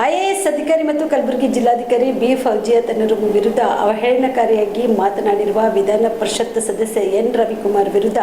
IAS ಅಧಿಕಾರಿ ಮತ್ತು ಕಲಬುರಗಿ ಜಿಲ್ಲಾಧಿಕಾರಿ ಬಿ ಫೌಜಿಯಾ ತನ್ನರು ವಿರುದ್ಧ ಅವಹೇಳನಕಾರಿಯಾಗಿ ಮಾತನಾಡಿರುವ ವಿಧಾನ ಪರಿಷತ್ ಸದಸ್ಯ ಎನ್ ರವಿಕುಮಾರ್ ವಿರುದ್ಧ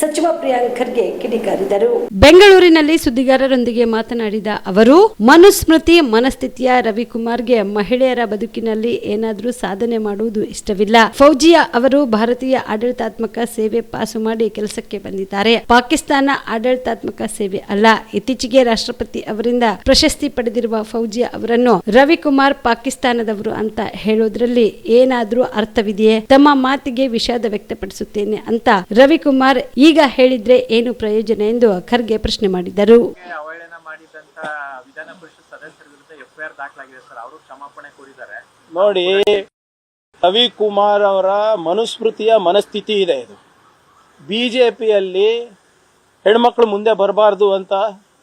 ಸಚಿವ ಪ್ರಿಯಾಂಕ್ ಖರ್ಗೆ ಕಿಡಿಕಾರಿದರು. ಬೆಂಗಳೂರಿನಲ್ಲಿ ಸುದ್ದಿಗಾರರೊಂದಿಗೆ ಮಾತನಾಡಿದ ಅವರು, ಮನುಸ್ಮೃತಿ ಮನಸ್ಥಿತಿಯ ರವಿಕುಮಾರ್ಗೆ ಮಹಿಳೆಯರ ಬದುಕಿನಲ್ಲಿ ಏನಾದರೂ ಸಾಧನೆ ಮಾಡುವುದು ಇಷ್ಟವಿಲ್ಲ. ಫೌಜಿಯಾ ಅವರು ಭಾರತೀಯ ಆಡಳಿತಾತ್ಮಕ ಸೇವೆ ಪಾಸು ಮಾಡಿ ಕೆಲಸಕ್ಕೆ ಬಂದಿದ್ದಾರೆ. ಪಾಕಿಸ್ತಾನ ಆಡಳಿತಾತ್ಮಕ ಸೇವೆ ಅಲ್ಲ. ಇತ್ತೀಚೆಗೆ ರಾಷ್ಟ್ರಪತಿ ಅವರಿಂದ ಪ್ರಶಸ್ತಿ ಪಡೆದಿರುವ ಫೌಜಿಯಾ ಅವರನ್ನು ರವಿಕುಮಾರ್ ಪಾಕಿಸ್ತಾನದವರು ಅಂತ ಹೇಳೋದ್ರಲ್ಲಿ ಏನಾದ್ರೂ ಅರ್ಥವಿದೆಯೇ? ತಮ್ಮ ಮಾತಿಗೆ ವಿಷಾದ ವ್ಯಕ್ತಪಡಿಸುತ್ತೇನೆ ಅಂತ ರವಿಕುಮಾರ್ ಈಗ ಹೇಳಿದ್ರೆ ಏನು ಪ್ರಯೋಜನ ಎಂದು ಖರ್ಗೆ ಪ್ರಶ್ನೆ ಮಾಡಿದರು. ಅವಹೇಳನ ಮಾಡಿದಂತ ವಿಧಾನ ಪರಿಷತ್ ಸದಸ್ಯರ ವಿರುದ್ಧ ಎಫ್ಐಆರ್ ದಾಖಲಾಗಿದೆ ಸರ್. ಅವರು ಕ್ಷಮಾಪಣೆ ಕೋರಿದ್ದಾರೆ. ನೋಡಿ ರವಿಕುಮಾರ್ ಅವರ ಮನುಸ್ಮೃತಿಯ ಮನಸ್ಥಿತಿ ಇದೆ ಇದು. ಬಿಜೆಪಿಯಲ್ಲಿ ಜೆ ಪಿಯಲ್ಲಿ ಹೆಣ್ಮಕ್ಳು ಮುಂದೆ ಬರಬಾರ್ದು ಅಂತ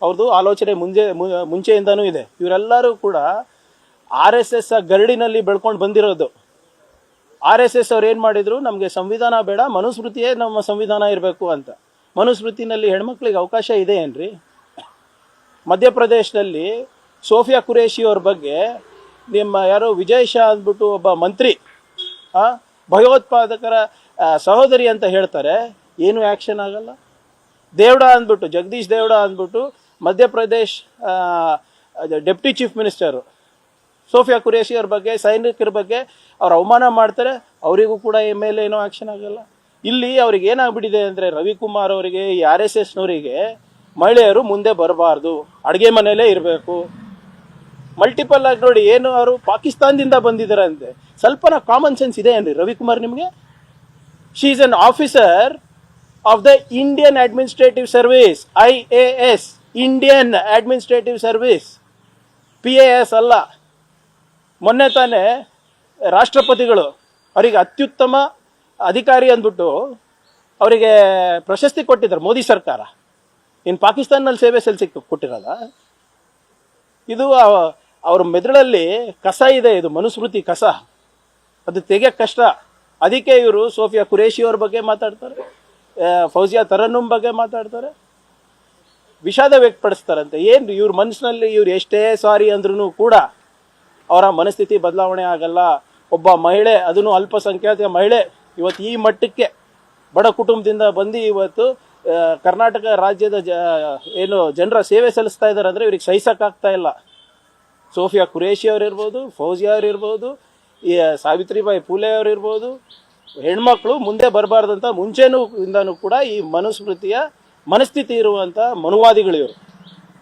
ಅವ್ರದ್ದು ಆಲೋಚನೆ ಮುಂಜೆ ಮುಂಚೆಯಿಂದನೂ ಇದೆ. ಇವರೆಲ್ಲರೂ ಕೂಡ ಆರ್ ಎಸ್ ಎಸ್ ಗರಡಿನಲ್ಲಿ ಬೆಳ್ಕೊಂಡು ಬಂದಿರೋದು. ಆರ್ ಎಸ್ ಎಸ್ ಅವ್ರು ಏನು ಮಾಡಿದ್ರು? ನಮಗೆ ಸಂವಿಧಾನ ಬೇಡ, ಮನುಸ್ಮೃತಿಯೇ ನಮ್ಮ ಸಂವಿಧಾನ ಇರಬೇಕು ಅಂತ. ಮನುಸ್ಮೃತಿನಲ್ಲಿ ಹೆಣ್ಮಕ್ಳಿಗೆ ಅವಕಾಶ ಇದೆ ಏನ್ರಿ? ಮಧ್ಯಪ್ರದೇಶದಲ್ಲಿ ಸೋಫಿಯಾ ಕುರೇಶಿ ಅವ್ರ ಬಗ್ಗೆ ನಿಮ್ಮ ಯಾರು ವಿಜಯ್ ಶಾ ಅಂದ್ಬಿಟ್ಟು ಒಬ್ಬ ಮಂತ್ರಿ ಭಯೋತ್ಪಾದಕರ ಸಹೋದರಿ ಅಂತ ಹೇಳ್ತಾರೆ. ಏನು ಆ್ಯಕ್ಷನ್ ಆಗಲ್ಲ. ದೇವಡ ಅಂದ್ಬಿಟ್ಟು, ಜಗದೀಶ್ ದೇವಡ ಅಂದ್ಬಿಟ್ಟು Madhya Pradesh deputy chief minister Sofiya Qureshi ಅವ್ರ ಬಗ್ಗೆ, ಸೈನಿಕರ ಬಗ್ಗೆ ಅವ್ರು ಅವಮಾನ ಮಾಡ್ತಾರೆ. ಅವರಿಗೂ ಕೂಡ ಈ ಮೇಲೆ ಏನೋ ಆಕ್ಷನ್ ಆಗಲ್ಲ. ಇಲ್ಲಿ ಅವ್ರಿಗೆ ಏನಾಗ್ಬಿಟ್ಟಿದೆ ಅಂದರೆ ರವಿಕುಮಾರ್ ಅವರಿಗೆ, ಈ ಆರ್ ಎಸ್ ಎಸ್ನವರಿಗೆ ಮಹಿಳೆಯರು ಮುಂದೆ ಬರಬಾರ್ದು. ಅಡುಗೆ ಮನೆಯಲ್ಲೇ ಇರಬೇಕು. ಮಲ್ಟಿಪಲ್ ಆಗಿ ನೋಡಿ ಏನು ಅವರು ಪಾಕಿಸ್ತಾನದಿಂದ ಅಂತೆ ಸ್ವಲ್ಪನ ಕಾಮನ್ ಸೆನ್ಸ್ ಇದೆ ಏನ್ರಿ ರವಿಕುಮಾರ್ ನಿಮಗೆ. She is an officer of the Indian administrative service I A S Indian administrative service P A S ಅಲ್ಲ. ಮೊನ್ನೆ ತಾನೇ ರಾಷ್ಟ್ರಪತಿಗಳು ಅವರಿಗೆ ಅತ್ಯುತ್ತಮ ಅಧಿಕಾರಿ ಅಂದ್ಬಿಟ್ಟು ಅವರಿಗೆ ಪ್ರಶಸ್ತಿ ಕೊಟ್ಟಿದ್ದಾರೆ ಮೋದಿ ಸರ್ಕಾರ. ಇನ್ನು ಪಾಕಿಸ್ತಾನಲ್ಲಿ ಸೇವೆ ಸಲ್ಲಿಸಿ ಕೊಟ್ಟಿರಲ್ಲ ಇದು ಅವ- ಅವ್ರ ಮೆದುಳಲ್ಲಿ ಕಸ ಇದೆ, ಇದು ಮನುಸ್ಮೃತಿ ಕಸ. ಅದು ತೆಗೆಯೋಕೆ ಕಷ್ಟ. ಅದಕ್ಕೆ ಇವರು ಸೋಫಿಯಾ ಕುರೇಶಿ ಅವ್ರ ಬಗ್ಗೆ ಮಾತಾಡ್ತಾರೆ ಫೌಜಿಯಾ ತರನ್ನುಮ್ ಬಗ್ಗೆ ಮಾತಾಡ್ತಾರೆ. ವಿಷಾದ ವ್ಯಕ್ತಪಡಿಸ್ತಾರಂತೆ. ಏನು ಇವ್ರ ಮನಸ್ಸಿನಲ್ಲಿ ಇವ್ರು ಎಷ್ಟೇ ಸಾರಿ ಅಂದ್ರೂ ಕೂಡ ಅವರ ಮನಸ್ಥಿತಿ ಬದಲಾವಣೆ ಆಗಲ್ಲ. ಒಬ್ಬ ಮಹಿಳೆ, ಅದನ್ನು ಅಲ್ಪಸಂಖ್ಯಾತ ಮಹಿಳೆ ಇವತ್ತು ಈ ಮಟ್ಟಕ್ಕೆ ಬಡ ಕುಟುಂಬದಿಂದ ಬಂದು ಇವತ್ತು ಕರ್ನಾಟಕ ರಾಜ್ಯದ ಜ ಏನು ಜನರ ಸೇವೆ ಸಲ್ಲಿಸ್ತಾ ಇದ್ದಾರೆ ಅಂದರೆ ಇವ್ರಿಗೆ ಸಹಿಸೋಕ್ಕಾಗ್ತಾ ಇಲ್ಲ. ಸೋಫಿಯಾ ಕುರೇಶಿ ಅವರಿರ್ಬೋದು, ಫೌಜಿಯಾ ಅವ್ರು ಇರ್ಬೋದು ಈ, ಸಾವಿತ್ರಿಬಾಯಿ ಫೂಲೆ ಅವರಿರ್ಬೋದು, ಹೆಣ್ಮಕ್ಳು ಮುಂದೆ ಬರಬಾರ್ದಂತ ಮುಂಚೆನೂ ಇಂದನೂ ಕೂಡ ಈ ಮನುಸ್ಮೃತಿಯ ಮನಸ್ಥಿತಿ ಇರುವಂತ ಮನುವಾದಿಗಳು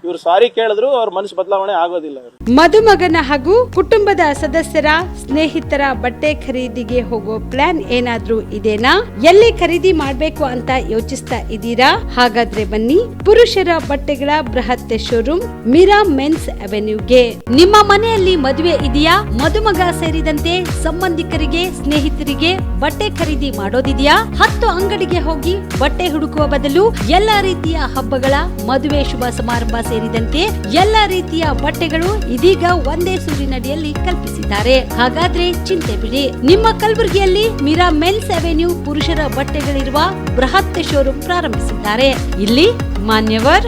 ಇವರು ಸಾರಿ ಕೇಳಿದ್ರು, ಅವ್ರ ಮನಸ್ಸು ಬದಲಾವಣೆ ಆಗೋದಿಲ್ಲ ಮದುಮಗನ ಹಾಗೂ ಕುಟುಂಬದ ಸದಸ್ಯರ ಸ್ನೇಹಿತರ ಬಟ್ಟೆ ಖರೀದಿಗೆ ಹೋಗೋ ಪ್ಲಾನ್ ಏನಾದ್ರೂ ಇದೇನಾ? ಎಲ್ಲಿ ಖರೀದಿ ಮಾಡ್ಬೇಕು ಅಂತ ಯೋಚಿಸ್ತಾ ಇದ್ದೀರಾ? ಹಾಗಾದ್ರೆ ಬನ್ನಿ, ಪುರುಷರ ಬಟ್ಟೆಗಳ ಬೃಹತ್ ಶೋರೂಮ್ ಮೀರಾ ಮೆನ್ಸ್ ಅವೆನ್ಯೂಗೆ ನಿಮ್ಮ ಮನೆಯಲ್ಲಿ ಮದುವೆ ಇದೆಯಾ? ಮದುಮಗ ಸೇರಿದಂತೆ ಸಂಬಂಧಿಕರಿಗೆ, ಸ್ನೇಹಿತರಿಗೆ ಬಟ್ಟೆ ಖರೀದಿ ಮಾಡೋದಿದೆಯಾ? ಹತ್ತು ಅಂಗಡಿಗೆ ಹೋಗಿ ಬಟ್ಟೆ ಹುಡುಕುವ ಬದಲು ಎಲ್ಲಾ ರೀತಿಯ ಹಬ್ಬಗಳ ಮದುವೆ ಶುಭ ಸಮಾರಂಭ ಸೇರಿದಂತೆ ಎಲ್ಲ ರೀತಿಯ ಬಟ್ಟೆಗಳು ಇದೀಗ ಒಂದೇ ಸೂರಿನಡಿಯಲ್ಲಿ ಕಲ್ಪಿಸಿದ್ದಾರೆ. ಹಾಗಾದ್ರೆ ಚಿಂತೆ ಬಿಡಿ. ನಿಮ್ಮ ಕಲಬುರಗಿಯಲ್ಲಿ ಮೀರಾ ಮೆನ್ಸ್ ಅವೆನ್ಯೂ ಪುರುಷರ ಬಟ್ಟೆಗಳಿರುವ ಬೃಹತ್ ಶೋರೂಮ್ ಪ್ರಾರಂಭಿಸಿದ್ದಾರೆ. ಇಲ್ಲಿ Manyavar